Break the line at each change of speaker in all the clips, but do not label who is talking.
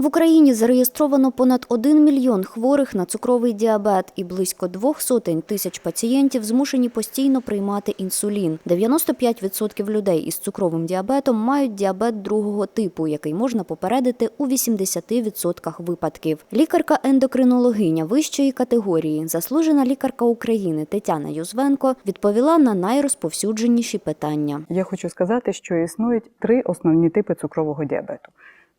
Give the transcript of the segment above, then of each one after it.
В Україні зареєстровано понад 1 мільйон хворих на цукровий діабет і близько двох сотень тисяч пацієнтів змушені постійно приймати інсулін. 95% людей із цукровим діабетом мають діабет другого типу, який можна попередити у 80% випадків. Лікарка-ендокринологиня вищої категорії, заслужена лікарка України Тетяна Юзвенко відповіла на найрозповсюдженіші питання.
Я хочу сказати, що існують три основні типи цукрового діабету.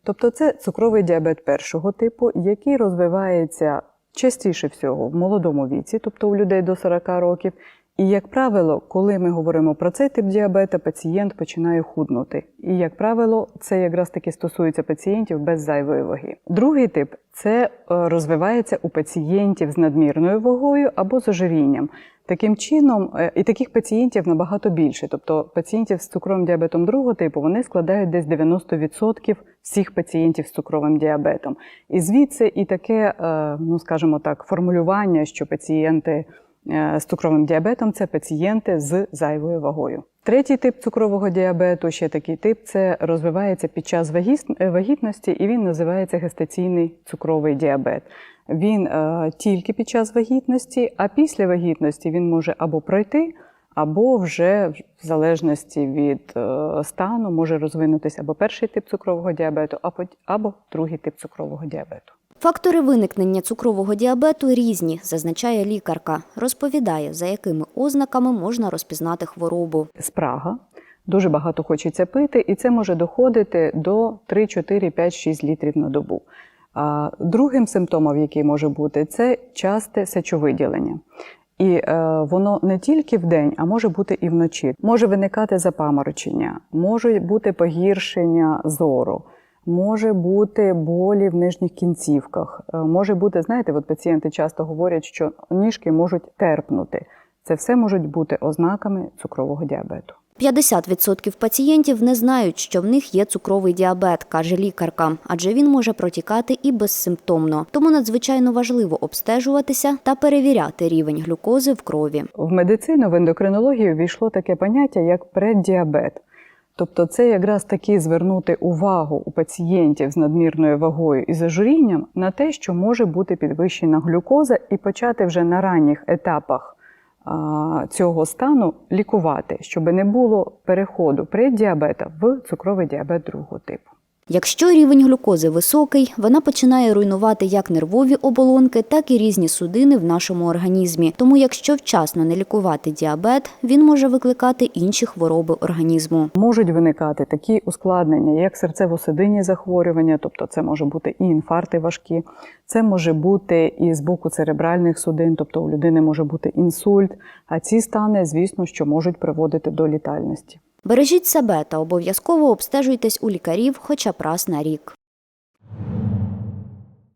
Тобто, це цукровий діабет першого типу, який розвивається частіше всього в молодому віці, тобто у людей до 40 років. І, як правило, коли ми говоримо про цей тип діабета, пацієнт починає худнути. І, як правило, це якраз таки стосується пацієнтів без зайвої ваги. Другий тип це е, розвивається у пацієнтів з надмірною вагою або з ожирінням. Таким чином, е, і таких пацієнтів набагато більше. Тобто пацієнтів з цукровим діабетом другого типу вони складають десь 90% всіх пацієнтів з цукровим діабетом. І звідси і таке, е, ну скажімо так, формулювання, що пацієнти з цукровим діабетом це пацієнти з зайвою вагою. Третій тип цукрового діабету, ще такий тип, це розвивається під час е, вагітності, і він називається гестаційний цукровий діабет. Він е, тільки під час вагітності, а після вагітності він може або пройти, або вже в залежності від е, стану може розвинутися або перший тип цукрового діабету, або, або другий тип цукрового діабету.
Фактори виникнення цукрового діабету різні, зазначає лікарка. Розповідає, за якими ознаками можна розпізнати хворобу.
спрага. Дуже багато хочеться пити, і це може доходити до 3, 4, 5, 6 літрів на добу. А другим симптомом, який може бути, це часте сечовиділення. І е, воно не тільки вдень, а може бути і вночі. Може виникати запаморочення, може бути погіршення зору, може бути болі в нижніх кінцівках. е, Може бути, знаєте, от пацієнти часто говорять, що ніжки можуть терпнути. Це все можуть бути ознаками цукрового діабету.
50% пацієнтів не знають, що в них є цукровий діабет, каже лікарка, адже він може протікати і безсимптомно. Тому надзвичайно важливо обстежуватися та перевіряти рівень глюкози в крові.
В медицину, в ендокринологію війшло таке поняття як преддіабет. Тобто це якраз таки звернути увагу у пацієнтів з надмірною вагою і зажурінням на те, що може бути підвищена глюкоза, і почати вже на ранніх етапах цього стану лікувати, щоб не було переходу преддіабета в цукровий діабет другого типу.
Якщо рівень глюкози високий, вона починає руйнувати як нервові оболонки, так і різні судини в нашому організмі. Тому, якщо вчасно не лікувати діабет, він може викликати інші хвороби організму.
Можуть виникати такі ускладнення, як серцево-судинні захворювання, тобто це може бути і інфаркти важкі, це може бути і з боку церебральних судин, тобто у людини може бути інсульт. А ці стани, звісно, що можуть приводити до літальності.
Бережіть себе та обов'язково обстежуйтесь у лікарів хоча б раз на рік.